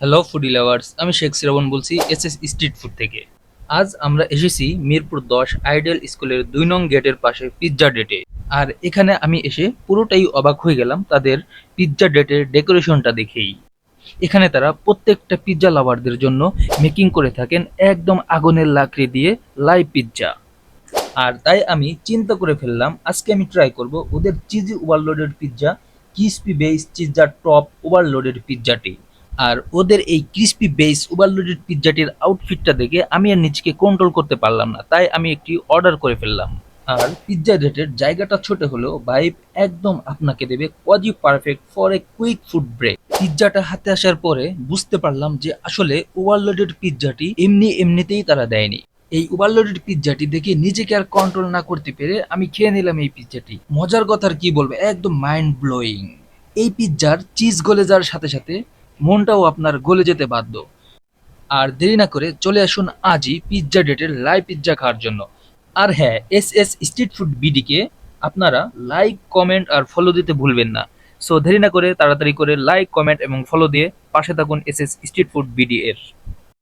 Hello foodie lovers আমি শেখ শ্রাবণ বলছি S S street food থেকে। আজ আমরা এসেছি মিরপুর দশ আইডিয়াল স্কুলের দুই নং গেটের পাশে পিৎজা ডেটে আর এখানে আমি এসে পুরোটাই অবাক হয়ে গেলাম তাদের পিৎজা ডেটের ডেকোরেশনটা দেখেই। এখানে তারা প্রত্যেকটা পিৎজা লাভারদের জন্য মেকিং করে থাকেন একদম আগুনের লাকড়ি দিয়ে লাইভ পিৎজা আর তাই আমি চিন্তা করে ফেললাম, আজকে আমি ট্রাই করব ওদের cheesy overloaded pizza crispy base pizza top overloaded পিৎজাটি আর ওদের এই ক্রিস্পি বেস ওভারলোডেড পিৎজাটির আউটফিটটা দেখে আমি আর নিজেকে কন্ট্রোল করতে পারলাম না। তাই আমি একটি অর্ডার করে ফেললাম। আর পিৎজা রেটের জায়গাটা ছোট হলেও ভাইব একদম আপনাকে দেবে quasi perfect for a quick food break পিৎজাটা হাতে আসার পরে বুঝতে পারলাম যে আসলে ওভারলোডেড পিৎজাটি এমনি এমনিতেই তারা দেয়নি। এই ওভারলোডেড পিৎজাটি দেখে নিজেকে আর কন্ট্রোল না করতে পেরে আমি খেয়ে নিলাম এই পিৎজাটি মজার কথা আর কি বলব? একদম মাইন্ড ব্লোয়িং এই পিৎজার চিজ গলে যাওয়ার সাথে সাথে মনটাও আপনার গলে যেতে বাধ্য। আর দেরি না করে চলে আসুন আজই পিৎজা ডেটের লাইভ পিৎজা খাওয়ার জন্য। আর হ্যাঁ এস এস স্ট্রিট ফুড বিডিকে আপনারা লাইক কমেন্ট আর ফলো দিতে ভুলবেন না। সো দেরি না করে তাড়াতাড়ি করে লাইক কমেন্ট এবং ফলো দিয়ে পাশে থাকুন S S street food BD এর।